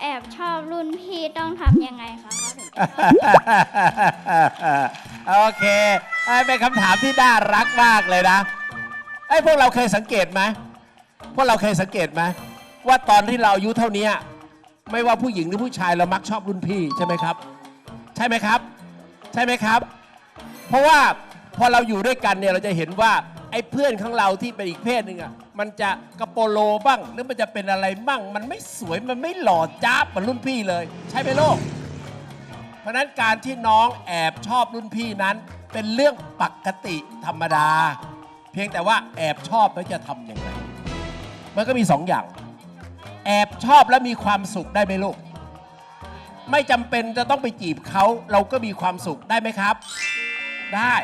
แอบชอบรุ่นพี่ต้องทำยังไงคะเขาถึงจะชอบโอเคเอ้ยเป็นคำถามที่น่ารักมากเลยนะไอ้ยพวกเราเคยสังเกตไหมพวกเราเคยสังเกตไหมว่าตอนที่เราอายุเท่านี้ไม่ว่าผู้หญิงหรือผู้ชายเรามักชอบรุ่นพี่ใช่ไหมครับ ใช่ไหมครับ ใช่ไหมครับ เพราะว่าพอเราอยู่ด้วยกันเนี่ยเราจะเห็นว่า ไอ้เพื่อนของเราที่เป็นอีกเพศหนึ่งอะมันจะกระโปโลบ้างหรือมันจะเป็นอะไรบ้าง มันไม่สวยมันไม่หล่อจ้าบเหมือนรุ่นพี่เลย ใช่ไหมโลก เพราะฉะนั้นการที่น้องแอบชอบรุ่นพี่นั้น เป็นเรื่องปกติธรรมดา เพียงแต่ว่าแอบชอบแล้วจะทำยังไงมันก็มีสองอย่าง แอบชอบแล้วมีความสุขได้ไหมลูกไม่จำเป็นจะต้องไปจีบเขาเราก็มีความสุขได้ไหมครับ ได้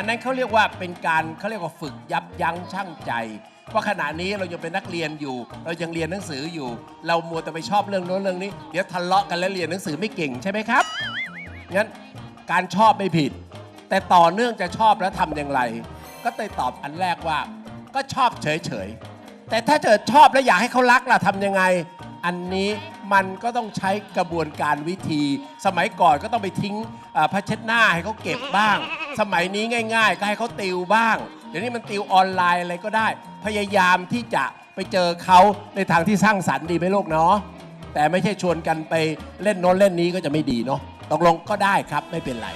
อันนั้นเขาเรียกว่าเป็นการเขาเรียกว่าฝึกยับยั้งชั่งใจว่าขณะนี้เรายังเป็นนักเรียนอยู่ เรายังเรียนหนังสืออยู่ เรามัวแต่ไปชอบเรื่องโน้นเรื่องนี้ เดี๋ยวทะเลาะกันแล้วเรียนหนังสือไม่เก่งใช่ไหมครับ งั้นการชอบไม่ผิด แต่ต่อเนื่องจะชอบแล้วทำอย่างไร ก็เลยตอบอันแรกว่า ก็ชอบเฉยๆ แต่ถ้าเกิดชอบแล้วอยากให้เขารักล่ะทำยังไง อันนี้มันก็ต้องใช้กระบวนการวิธี สมัยก่อนก็ต้องไปทิ้งผ้าเช็ดหน้าให้เขาเก็บบ้าง สมัยนี้ง่ายๆ ก็ให้เขาติวบ้าง เดี๋ยวนี้มันติวออนไลน์อะไรก็ได้ พยายามที่จะไปเจอเขาในทางที่สร้างสรรค์ดีไหมลูกเนาะแต่ไม่ใช่ชวนกันไปเล่นโน้นเล่นนี้ก็จะไม่ดีเนาะตกลงก็ได้ครับไม่เป็นไร